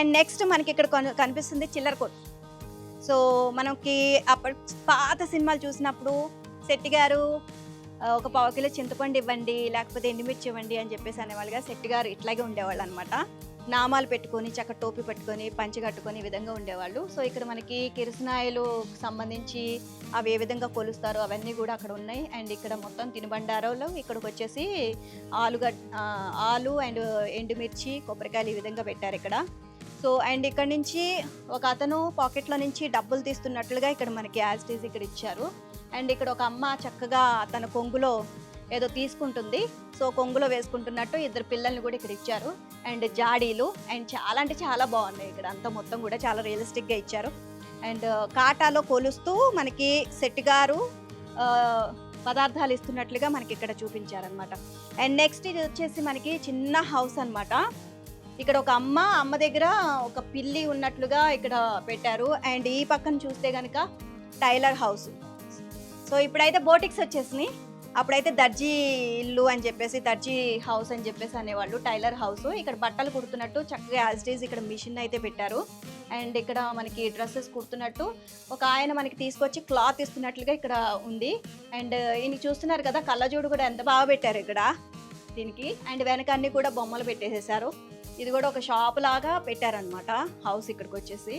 And next మనకి ఇక్కడ కొన- కనిపిస్తుంది చిల్లర కోట్. సో మనకి అప్పటి పాత సినిమాలు చూసినప్పుడు శెట్టి గారు ఒక పావు కిలో చింతపండు ఇవ్వండి లేకపోతే ఎండుమిర్చి ఇవ్వండి అని చెప్పేసి అనేవాళ్ళుగా శెట్టి గారు ఇట్లాగే ఉండేవాళ్ళు అనమాట నామాలు పెట్టుకొని చక్క టోపీ పెట్టుకొని పంచి కట్టుకొని ఈ విధంగా ఉండేవాళ్ళు. సో ఇక్కడ మనకి కిరసనాయలు సంబంధించి అవి ఏ విధంగా కొలుస్తారో అవన్నీ కూడా అక్కడ ఉన్నాయి. అండ్ ఇక్కడ మొత్తం తినుబండారాలు ఇక్కడికి వచ్చేసి ఆలుగడ్ ఆలు అండ్ ఎండుమిర్చి కొబ్బరికాయలు ఈ విధంగా పెట్టారు ఇక్కడ. సో అండ్ ఇక్కడ నుంచి ఒక అతను పాకెట్లో నుంచి డబ్బులు తీస్తున్నట్లుగా ఇక్కడ మనకి యాజ్ టీజ్ ఇక్కడ ఇచ్చారు. అండ్ ఇక్కడ ఒక అమ్మ చక్కగా తన కొంగులో ఏదో తీసుకుంటుంది. సో కొంగులో వేసుకుంటున్నట్టు ఇద్దరు పిల్లల్ని కూడా ఇక్కడ ఇచ్చారు. అండ్ జాడీలు అండ్ చాలా అంటే చాలా బాగున్నాయి ఇక్కడ. అంతా మొత్తం కూడా చాలా రియలిస్టిక్గా ఇచ్చారు. అండ్ కాటాలో కొలుస్తూ మనకి సెట్ గారు పదార్థాలు ఇస్తున్నట్లుగా మనకి ఇక్కడ చూపించారనమాట అండ్ నెక్స్ట్ ఇది వచ్చేసి మనకి చిన్న హౌస్ అన్నమాట. ఇక్కడ ఒక అమ్మ అమ్మ దగ్గర ఒక పిల్లి ఉన్నట్లుగా ఇక్కడ పెట్టారు. అండ్ ఈ పక్కన చూస్తే కనుక టైలర్ హౌస్. సో ఇప్పుడైతే బోటిక్స్ వచ్చేసినాయి. అప్పుడైతే దర్జీ ఇల్లు అని చెప్పేసి దర్జీ హౌస్ అని చెప్పేసి అనేవాళ్ళు టైలర్ హౌస్. ఇక్కడ బట్టలు కుడుతున్నట్టు చక్కగా యాజ్ డేస్ ఇక్కడ మిషన్ అయితే పెట్టారు. అండ్ ఇక్కడ మనకి డ్రెస్సెస్ కుడుతున్నట్టు ఒక ఆయన మనకి తీసుకొచ్చి క్లాత్ ఇస్తున్నట్లుగా ఇక్కడ ఉంది. అండ్ ఈయన చూస్తున్నారు కదా కళ్ళజోడు కూడా ఎంత బాగా పెట్టారు ఇక్కడ దీనికి. అండ్ వెనక అన్ని కూడా బొమ్మలు పెట్టేసేసారు. ఇది కూడా ఒక షాప్ లాగా పెట్టారనమాట హౌస్ ఇక్కడికి వచ్చేసి.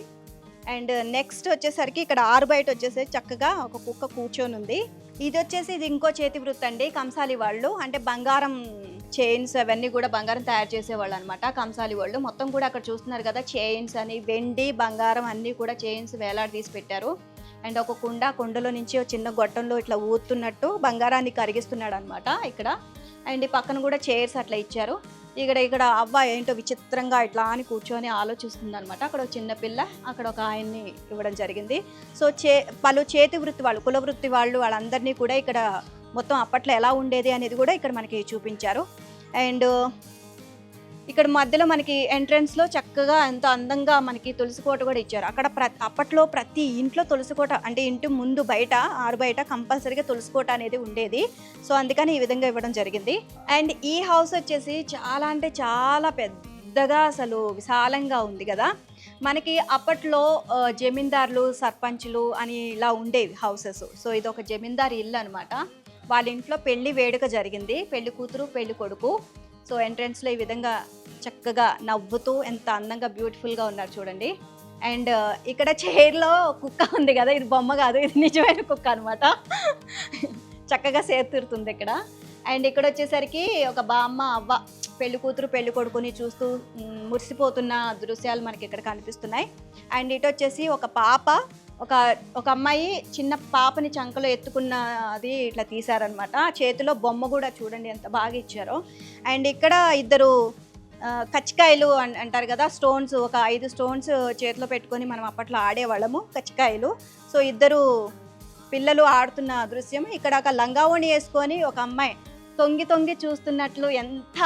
అండ్ నెక్స్ట్ వచ్చేసరికి ఇక్కడ ఆరు బయట వచ్చేసి చక్కగా ఒక కుక్క కూర్చొని ఉంది. ఇది వచ్చేసి ఇది ఇంకో చేతి వృత్తి అండి కంసాలి వాళ్ళు. అంటే బంగారం చైన్స్ అవన్నీ కూడా బంగారం తయారు చేసేవాళ్ళు అనమాట కంసాలి వాళ్ళు. మొత్తం కూడా అక్కడ చూస్తున్నారు కదా చైన్స్ అని వెండి బంగారం అన్నీ కూడా చైన్స్ వేలాడి తీసి పెట్టారు. అండ్ ఒక కుండ కుండలో నుంచి చిన్న గొట్టంలో ఇట్లా ఊతున్నట్టు బంగారాన్ని కరిగిస్తున్నాడు అనమాట ఇక్కడ. అండ్ ఈ పక్కన కూడా చైర్స్ అట్లా ఇచ్చారు. ఇక్కడ ఇక్కడ అవ్వ ఏంటో విచిత్రంగా ఇట్లా అని కూర్చొని ఆలోచిస్తుంది అనమాట అక్కడ ఒక చిన్నపిల్ల అక్కడ ఒక ఆయన్ని ఇవ్వడం జరిగింది. సో చే పలు చేతి వృత్తి వాళ్ళు కుల వృత్తి వాళ్ళు వాళ్ళందరినీ కూడా ఇక్కడ మొత్తం అప్పట్లో ఎలా ఉండేది అనేది కూడా ఇక్కడ మనకి చూపించారు. అండ్ ఇక్కడ మధ్యలో మనకి ఎంట్రన్స్లో చక్కగా ఎంతో అందంగా మనకి తులసి కోట కూడా ఇచ్చారు. అక్కడ ప్ర అప్పట్లో ప్రతి ఇంట్లో తులసి కోట అంటే ఇంటి ముందు బయట ఆరు బయట కంపల్సరీగా తులసి కోట అనేది ఉండేది. సో అందుకని ఈ విధంగా ఇవ్వడం జరిగింది. అండ్ ఈ హౌస్ వచ్చేసి చాలా అంటే చాలా పెద్దగా అసలు విశాలంగా ఉంది కదా. మనకి అప్పట్లో జమీందారులు సర్పంచులు అని ఇలా ఉండేవి హౌసెస్ సో ఇది ఒక జమీందారు ఇల్లు అనమాట వాళ్ళ ఇంట్లో పెళ్ళి వేడుక జరిగింది. పెళ్ళి కూతురు పెళ్ళి కొడుకు. సో ఎంట్రన్స్లో ఈ విధంగా చక్కగా నవ్వుతూ ఎంత అందంగా బ్యూటిఫుల్గా ఉన్నారు చూడండి. అండ్ ఇక్కడ చైర్లో కుక్క ఉంది కదా ఇది బొమ్మ కాదు ఇది నిజమైన కుక్క అనమాట చక్కగా సేతురుతుంది ఇక్కడ. అండ్ ఇక్కడ వచ్చేసరికి ఒక బామ్మ అవ్వ పెళ్ళి కూతురు పెళ్ళి కొడుకుని చూస్తూ మురిసిపోతున్న దృశ్యాలు మనకి ఇక్కడ కనిపిస్తున్నాయి. అండ్ ఇటు వచ్చేసి ఒక పాప ఒక ఒక అమ్మాయి చిన్న పాపని చంకలో ఎత్తుకున్న అది ఇట్లా తీశారనమాట చేతిలో బొమ్మ కూడా చూడండి ఎంత బాగా ఇచ్చారో. అండ్ ఇక్కడ ఇద్దరు కచ్చికాయలు అన్- అంటారు కదా స్టోన్స్ ఒక ఐదు స్టోన్స్ చేతిలో పెట్టుకొని మనం అప్పట్లో ఆడేవాళ్ళము కచ్చికాయలు. సో ఇద్దరు పిల్లలు ఆడుతున్న దృశ్యం. ఇక్కడ ఒక లంగావోణి వేసుకొని ఒక అమ్మాయి తొంగి తొంగి చూస్తున్నట్లు ఎంత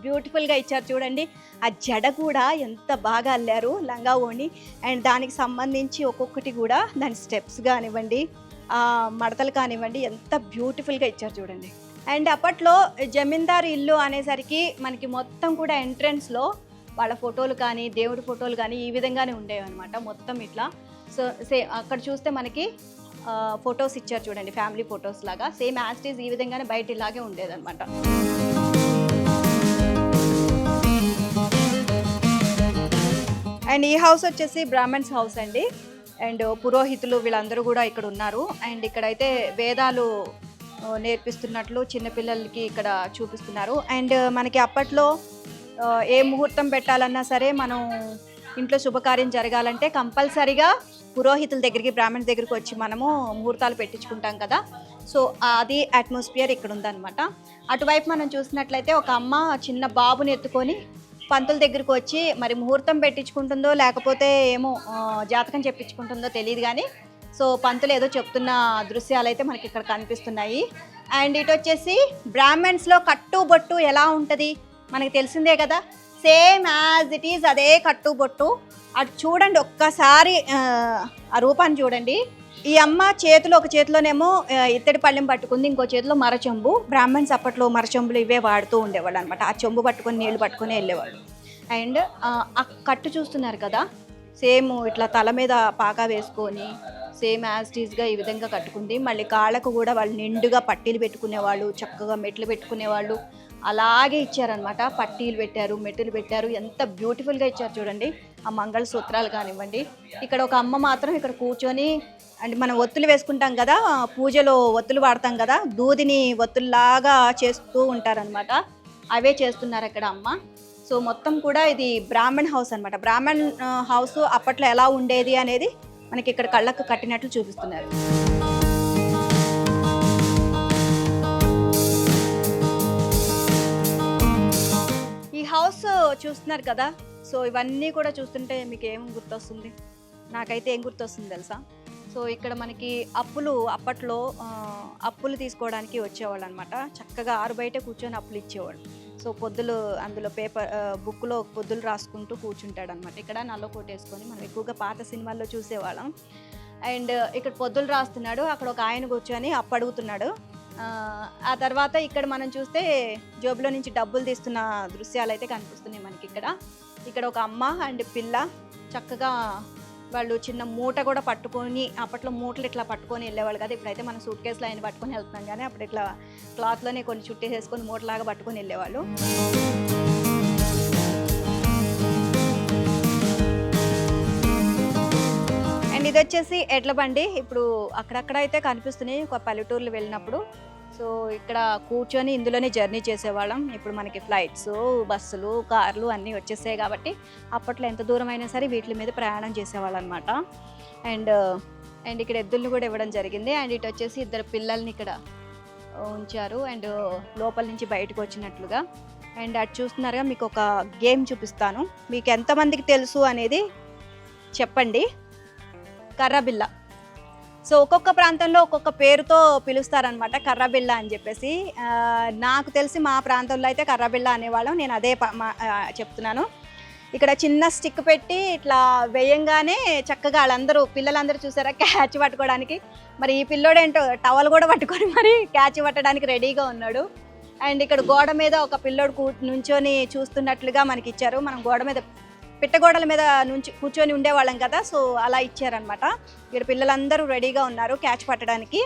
బ్యూటిఫుల్గా ఇచ్చారు చూడండి. ఆ జడ కూడా ఎంత బాగా అల్లారు లంగావోణి అండ్ దానికి సంబంధించి ఒక్కొక్కటి కూడా దాని స్టెప్స్ కానివ్వండి మడతలు కానివ్వండి ఎంత బ్యూటిఫుల్గా ఇచ్చారు చూడండి. అండ్ అప్పట్లో జమీందారు ఇల్లు అనేసరికి మనకి మొత్తం కూడా ఎంట్రన్స్లో వాళ్ళ ఫోటోలు కానీ దేవుడి ఫోటోలు కానీ ఈ విధంగానే ఉండేవి అనమాట మొత్తం ఇట్లా. సో సే అక్కడ చూస్తే మనకి ఫొటోస్ ఇచ్చారు చూడండి ఫ్యామిలీ ఫొటోస్ లాగా. సేమ్ యాస్టీస్ ఈ విధంగానే బయట ఇలాగే ఉండేదన్నమాట. అండ్ ఈ హౌస్ వచ్చేసి బ్రాహ్మణ్స్ హౌస్ అండి. అండ్ పురోహితులు వీళ్ళందరూ కూడా ఇక్కడ ఉన్నారు. అండ్ ఇక్కడైతే వేదాలు నేర్పిస్తున్నట్లు చిన్నపిల్లలకి ఇక్కడ చూపిస్తున్నారు. అండ్ మనకి అప్పట్లో ఏ ముహూర్తం పెట్టాలన్నా సరే మనం ఇంట్లో శుభకార్యం జరగాలంటే కంపల్సరిగా పురోహితుల దగ్గరికి బ్రాహ్మణ్ దగ్గరికి వచ్చి మనము ముహూర్తాలు పెట్టించుకుంటాం కదా. సో అది అట్మాస్ఫియర్ ఇక్కడ ఉందన్నమాట. అటువైపు మనం చూసినట్లయితే ఒక అమ్మ చిన్న బాబుని ఎత్తుకొని పంతుల దగ్గరికి వచ్చి మరి ముహూర్తం పెట్టించుకుంటుందో లేకపోతే ఏమో జాతకం చెప్పించుకుంటుందో తెలియదు కానీ సో పంతులు ఏదో చెప్తున్న దృశ్యాలు అయితే మనకి ఇక్కడ కనిపిస్తున్నాయి. అండ్ ఇటు వచ్చేసి బ్రాహ్మణ్స్లో కట్టుబొట్టు ఎలా ఉంటుంది? మనకి తెలిసిందే కదా? సేమ్ యాజ్ ఇట్ ఈజ్ అదే కట్టుబొట్టు. అటు చూడండి ఒక్కసారి ఆ, రూపాన్ని చూడండి. ఈ అమ్మ చేతిలో ఒక చేతిలోనేమో ఇత్తడి పళ్ళెం పట్టుకుంది ఇంకో చేతిలో మరచెంబు బ్రాహ్మణ్స్ అప్పట్లో మరచెంబులు ఇవే వాడుతూ ఉండేవాళ్ళు అనమాట ఆ చెంబు పట్టుకొని నీళ్ళు పట్టుకొని వెళ్ళేవాళ్ళు. అండ్ ఆ కట్టు చూస్తున్నారు కదా? సేమ్ ఇట్లా తల మీద పాకా వేసుకొని సేమ్ యాజ్టీస్గా ఈ విధంగా కట్టుకుంది. మళ్ళీ కాళ్ళకు కూడా వాళ్ళు నిండుగా పట్టీలు పెట్టుకునేవాళ్ళు చక్కగా మెట్లు పెట్టుకునేవాళ్ళు అలాగే ఇచ్చారనమాట పట్టీలు పెట్టారు మెట్టులు పెట్టారు ఎంత బ్యూటిఫుల్గా ఇచ్చారు చూడండి. ఆ మంగళసూత్రాలు కానివ్వండి. ఇక్కడ ఒక అమ్మ మాత్రం ఇక్కడ కూర్చొని అంటే మనం ఒత్తులు వేసుకుంటాం కదా పూజలో ఒత్తులు వాడతాం కదా దూదిని ఒత్తుల్లాగా చేస్తూ ఉంటారనమాట అవే చేస్తున్నారు అక్కడ అమ్మ. సో మొత్తం కూడా ఇది బ్రాహ్మణ్ హౌస్ అనమాట బ్రాహ్మణ్ హౌస్ అప్పట్లో ఎలా ఉండేది అనేది మనకి ఇక్కడ కళ్ళకు కట్టినట్లు చూపిస్తున్నారు. ఈ హౌస్ చూస్తున్నారు కదా? సో ఇవన్నీ కూడా చూస్తుంటే మీకు ఏం గుర్తొస్తుంది? నాకైతే ఏం గుర్తొస్తుంది తెలుసా? సో ఇక్కడ మనకి అప్పులు అప్పట్లో అప్పులు తీసుకోవడానికి వచ్చేవాళ్ళు అనమాట చక్కగా ఆరు బయట కూర్చొని అప్పులు ఇచ్చేవాళ్ళు. సో పొద్దులు అందులో పేపర్ బుక్లో పొద్దులు రాసుకుంటూ కూర్చుంటాడు అనమాట ఇక్కడ నల్ల కొట్టేసుకొని మనం ఎక్కువగా పాత సినిమాల్లో చూసేవాళ్ళం. అండ్ ఇక్కడ పొద్దులు రాస్తున్నాడు. అక్కడ ఒక ఆయన కూర్చొని అప్పడుగుతున్నాడు. ఆ, ఆ తర్వాత ఇక్కడ మనం చూస్తే జోబులో నుంచి డబ్బులు తీస్తున్న దృశ్యాలు అయితే కనిపిస్తున్నాయి మనకి ఇక్కడ. ఇక్కడ ఒక అమ్మ అండ్ పిల్ల చక్కగా వాళ్ళు చిన్న మూట కూడా పట్టుకొని అప్పట్లో మూటలు ఇట్లా పట్టుకొని వెళ్ళేవాళ్ళు కదా. ఇప్పుడైతే మనం సూట్ కేసులో ఆయన పట్టుకొని వెళ్తున్నాం కానీ అప్పుడు ఇట్లా క్లాత్లోనే కొన్ని చుట్టేసేసుకొని మూటలాగా పట్టుకొని వెళ్ళేవాళ్ళు. అండ్ ఇది వచ్చేసి ఎడ్ల బండి. ఇప్పుడు అక్కడక్కడ అయితే కనిపిస్తున్నాయి. ఒక పల్లెటూర్లు వెళ్ళినప్పుడు సో ఇక్కడ కూర్చొని ఇందులోనే జర్నీ చేసేవాళ్ళం. ఇప్పుడు మనకి ఫ్లైట్స్ బస్సులు కార్లు అన్నీ వచ్చేసాయి కాబట్టి అప్పట్లో ఎంత దూరం అయినా సరే వీటి మీద ప్రయాణం చేసేవాళ్ళం అనమాట అండ్ అండ్ ఇక్కడ ఎద్దుల్ని కూడా ఇవ్వడం జరిగింది. అండ్ ఇటు వచ్చేసి ఇద్దరు పిల్లల్ని ఇక్కడ ఉంచారు. అండ్ లోపల నుంచి బయటకు వచ్చినట్లుగా. అండ్ అటు చూస్తున్నారుగా మీకు ఒక గేమ్ చూపిస్తాను. మీకు ఎంతమందికి తెలుసు అనేది చెప్పండి. కర్రబిల్ల. సో ఒక్కొక్క ప్రాంతంలో ఒక్కొక్క పేరుతో పిలుస్తారనమాట కర్రబిల్ల అని చెప్పేసి. నాకు తెలిసి మా ప్రాంతంలో అయితే కర్రబిల్ల అనేవాళ్ళం. నేను అదే ప- మా- చెప్తున్నాను. ఇక్కడ చిన్న స్టిక్ పెట్టి ఇట్లా వేయంగానే చక్కగా వాళ్ళందరూ పిల్లలందరూ చూసారా? క్యాచ్ పట్టుకోవడానికి. మరి ఈ పిల్లోడేంటో టవల్ కూడా పట్టుకొని మరి క్యాచ్ పట్టడానికి రెడీగా ఉన్నాడు. అండ్ ఇక్కడ గోడ మీద ఒక పిల్లోడు కూ నుంచొని చూస్తున్నట్లుగా మనకి ఇచ్చారు మనం గోడ మీద పిట్టగోడల మీద నుంచి కూర్చొని ఉండేవాళ్ళం కదా సో అలా ఇచ్చారనమాట ఇక్కడ పిల్లలందరూ రెడీగా ఉన్నారు క్యాచ్ పట్టడానికి.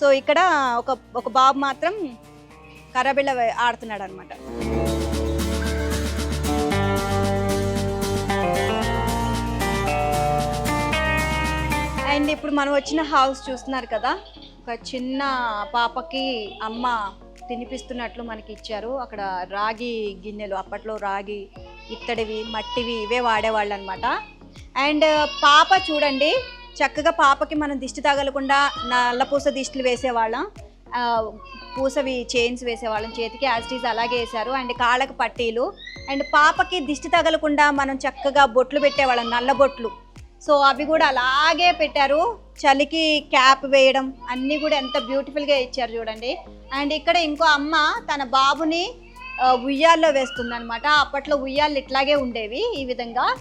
సో ఇక్కడ ఒక ఒక బాబు మాత్రం కర్రబిళ్ళ ఆడుతున్నాడు అనమాట అండ్ ఇప్పుడు మనం వచ్చిన హౌస్ చూస్తున్నారు కదా ఒక చిన్న పాపకి అమ్మ తినిపిస్తున్నట్లు మనకి ఇచ్చారు. అక్కడ రాగి గిన్నెలు అప్పట్లో రాగి ఇత్తడివి మట్టివి ఇవే వాడేవాళ్ళు అనమాట అండ్ పాప చూడండి చక్కగా పాపకి మనం దిష్టి తగలకుండా నల్లపూస దిష్టిలు వేసేవాళ్ళం. పూసవి చైన్స్ వేసేవాళ్ళం చేతికి యాజ్టీస్ అలాగే వేశారు. అండ్ కాళ్ళకు పట్టీలు. అండ్ పాపకి దిష్టి తగలకుండా మనం చక్కగా బొట్లు పెట్టేవాళ్ళం నల్ల బొట్లు. సో అవి కూడా అలాగే పెట్టారు. చలికి క్యాప్ వేయడం అన్నీ కూడా ఎంత బ్యూటిఫుల్గా ఇచ్చారు చూడండి. అండ్ ఇక్కడ ఇంకో అమ్మ తన బాబుని ఉయ్యాల్లో వేస్తుంది అనమాట అప్పట్లో ఉయ్యాలు ఇట్లాగే ఉండేవి ఈ విధంగా.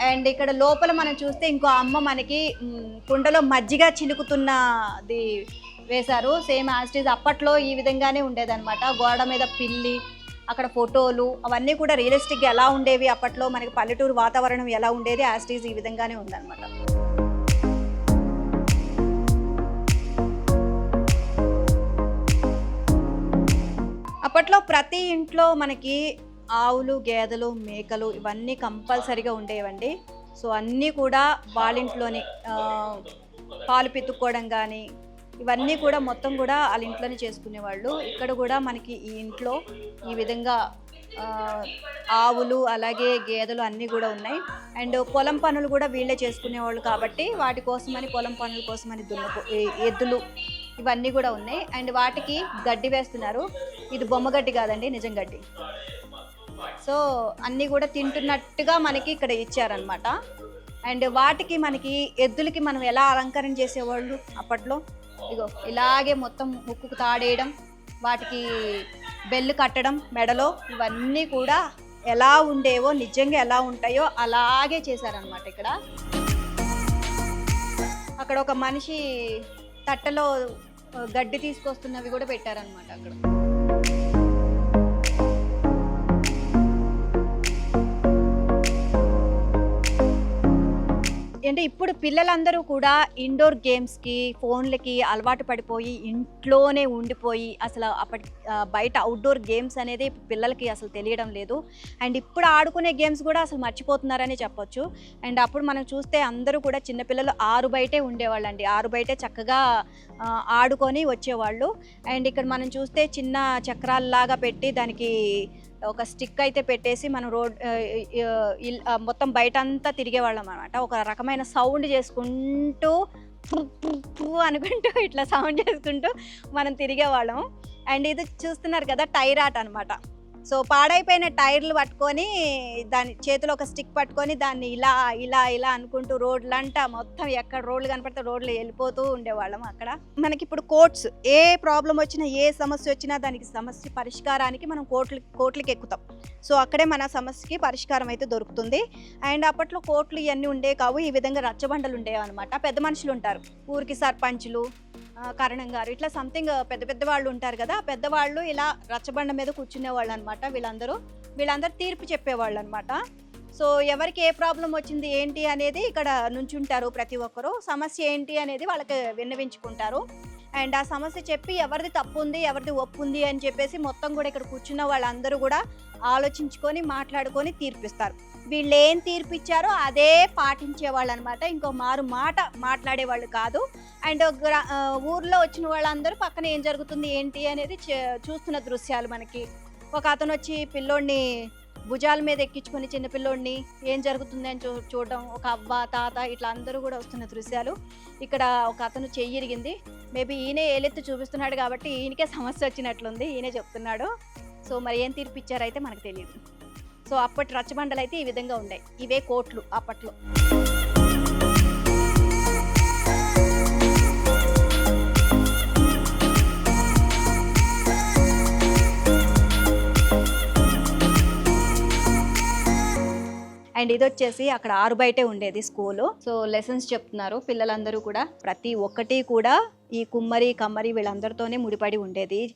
అండ్ ఇక్కడ లోపల మనం చూస్తే ఇంకో అమ్మ మనకి కుండలో మజ్జిగ చిలుకుతున్నది వేశారు. సేమ్ యాస్టీజ్ అప్పట్లో ఈ విధంగానే ఉండేదన్నమాట. గోడ మీద పిల్లి అక్కడ ఫోటోలు అవన్నీ కూడా రియలిస్టిక్గా ఎలా ఉండేవి అప్పట్లో? మనకి పల్లెటూరు వాతావరణం ఎలా ఉండేది? యాస్టీజ్ ఈ విధంగానే ఉందన్నమాట. అప్పట్లో ప్రతి ఇంట్లో మనకి ఆవులు గేదెలు మేకలు ఇవన్నీ కంపల్సరీగా ఉండేవండి. సో అన్నీ కూడా వాళ్ళ ఇంట్లోనే పాలు పితుక్కోవడం కానీ ఇవన్నీ కూడా మొత్తం కూడా వాళ్ళ ఇంట్లోనే చేసుకునేవాళ్ళు. ఇక్కడ కూడా మనకి ఈ ఇంట్లో ఈ విధంగా ఆవులు అలాగే గేదెలు అన్నీ కూడా ఉన్నాయి. అండ్ పొలం పనులు కూడా వీళ్ళే చేసుకునేవాళ్ళు కాబట్టి వాటి కోసమని పొలం పనుల కోసమని దున్న ఎద్దులు ఇవన్నీ కూడా ఉన్నాయి. అండ్ వాటికి గడ్డి వేస్తున్నారు. ఇది బొమ్మ గడ్డి కాదండి నిజం గడ్డి. సో అన్నీ కూడా తింటున్నట్టుగా మనకి ఇక్కడ ఇచ్చారనమాట అండ్ వాటికి మనకి ఎద్దులకి మనం ఎలా అలంకరణ చేసేవాళ్ళు అప్పట్లో? ఇగో ఇలాగే మొత్తం ముక్కుకు తాడేయడం వాటికి బెల్లు కట్టడం మెడలో ఇవన్నీ కూడా ఎలా ఉండేవో నిజంగా ఎలా ఉంటాయో అలాగే చేశారనమాట ఇక్కడ. అక్కడ ఒక మనిషి తట్టలో గడ్డి తీసుకొస్తున్నవి కూడా పెట్టారనమాట అక్కడ. అంటే ఇప్పుడు పిల్లలందరూ కూడా ఇండోర్ గేమ్స్కి ఫోన్లకి అలవాటు పడిపోయి ఇంట్లోనే ఉండిపోయి అసలు అప్పటి బయట అవుట్డోర్ గేమ్స్ అనేది పిల్లలకి అసలు తెలియడం లేదు. అండ్ ఇప్పుడు ఆడుకునే గేమ్స్ కూడా అసలు మర్చిపోతున్నారని చెప్పొచ్చు. అండ్ అప్పుడు మనం చూస్తే అందరూ కూడా చిన్నపిల్లలు ఆరు బయటే ఉండేవాళ్ళండి. ఆరు బయటే చక్కగా ఆడుకొని వచ్చేవాళ్ళు. అండ్ ఇక్కడ మనం చూస్తే చిన్న చక్రాల్లాగా పెట్టి దానికి ఒక స్టిక్ అయితే పెట్టేసి మనం రోడ్ ఇల్- మొత్తం బయట అంతా తిరిగేవాళ్ళం అనమాట ఒక రకమైన సౌండ్ చేసుకుంటూ అనుకుంటూ ఇట్లా సౌండ్ చేసుకుంటూ మనం తిరిగేవాళ్ళం అండ్ ఇది చూస్తున్నారు కదా టైర్ ఆట అనమాట సో పాడైపోయిన టైర్లు పట్టుకొని దాని చేతిలో ఒక స్టిక్ పట్టుకొని దాన్ని ఇలా ఇలా ఇలా అనుకుంటూ రోడ్లంటా మొత్తం ఎక్కడ రోడ్లు కనపడితే రోడ్లు వెళ్ళిపోతూ ఉండేవాళ్ళం అక్కడ. మనకి ఇప్పుడు కోర్ట్స్ ఏ ప్రాబ్లం వచ్చినా ఏ సమస్య వచ్చినా దానికి సమస్య పరిష్కారానికి మనం కోర్టులు కోర్టులకి ఎక్కుతాం. సో అక్కడే మన సమస్యకి పరిష్కారం అయితే దొరుకుతుంది. అండ్ అప్పట్లో కోర్టులు ఇవన్నీ ఉండే కావు ఈ విధంగా రచ్చబండలు ఉండేవి అనమాట పెద్ద మనుషులు ఉంటారు. ఊరికి సర్పంచులు కరణం గారు ఇట్లా సంథింగ్ పెద్ద పెద్ద వాళ్ళు ఉంటారు కదా పెద్దవాళ్ళు ఇలా రచ్చబండ మీద కూర్చునే వాళ్ళు అనమాట వీళ్ళందరూ. వీళ్ళందరూ తీర్పు చెప్పేవాళ్ళు అనమాట సో ఎవరికి ఏ ప్రాబ్లం వచ్చింది ఏంటి అనేది ఇక్కడ నుంచుంటారు ప్రతి ఒక్కరు. సమస్య ఏంటి అనేది వాళ్ళకి విన్నవించుకుంటారు. అండ్ ఆ సమస్య చెప్పి ఎవరిది తప్పు ఉంది ఎవరిది ఒప్పు ఉంది అని చెప్పేసి మొత్తం కూడా ఇక్కడ కూర్చున్న వాళ్ళందరూ కూడా ఆలోచించుకొని మాట్లాడుకొని తీర్పిస్తారు. వీళ్ళు ఏం తీర్పిచ్చారో అదే పాటించేవాళ్ళు అనమాట ఇంకో మారు మాట మాట్లాడేవాళ్ళు కాదు. అండ్ గ్రా- ఊర్లో వచ్చిన వాళ్ళందరూ పక్కన ఏం జరుగుతుంది ఏంటి అనేది చే- చూస్తున్న దృశ్యాలు మనకి. ఒక అతను వచ్చి పిల్లోడిని భుజాల మీద ఎక్కించుకొని చిన్న పిల్లోడిని ఏం జరుగుతుంది అని చూ చూడడం ఒక అవ్వ తాత ఇట్లా అందరూ కూడా వస్తున్న దృశ్యాలు. ఇక్కడ ఒక అతను చెయ్యిరిగింది మేబీ ఈయనే ఏలెత్తి చూపిస్తున్నాడు కాబట్టి ఈయనకే సమస్య వచ్చినట్లుంది. ఈయనే చెప్తున్నాడు. సో మరి ఏం తీర్పిచ్చారైతే మనకు తెలియదు. సో అప్పటి రచ్చబండలు అయితే ఈ విధంగా ఉన్నాయి ఇవే కోట్లు అప్పట్లో. అండ్ ఇది వచ్చేసి అక్కడ ఆరు బయటే ఉండేది స్కూలు. సో లెసన్స్ చెప్తున్నారు పిల్లలందరూ కూడా. ప్రతి ఒక్కటి కూడా ఈ కుమ్మరి కమ్మరి వీళ్ళందరితోనే ముడిపడి ఉండేది.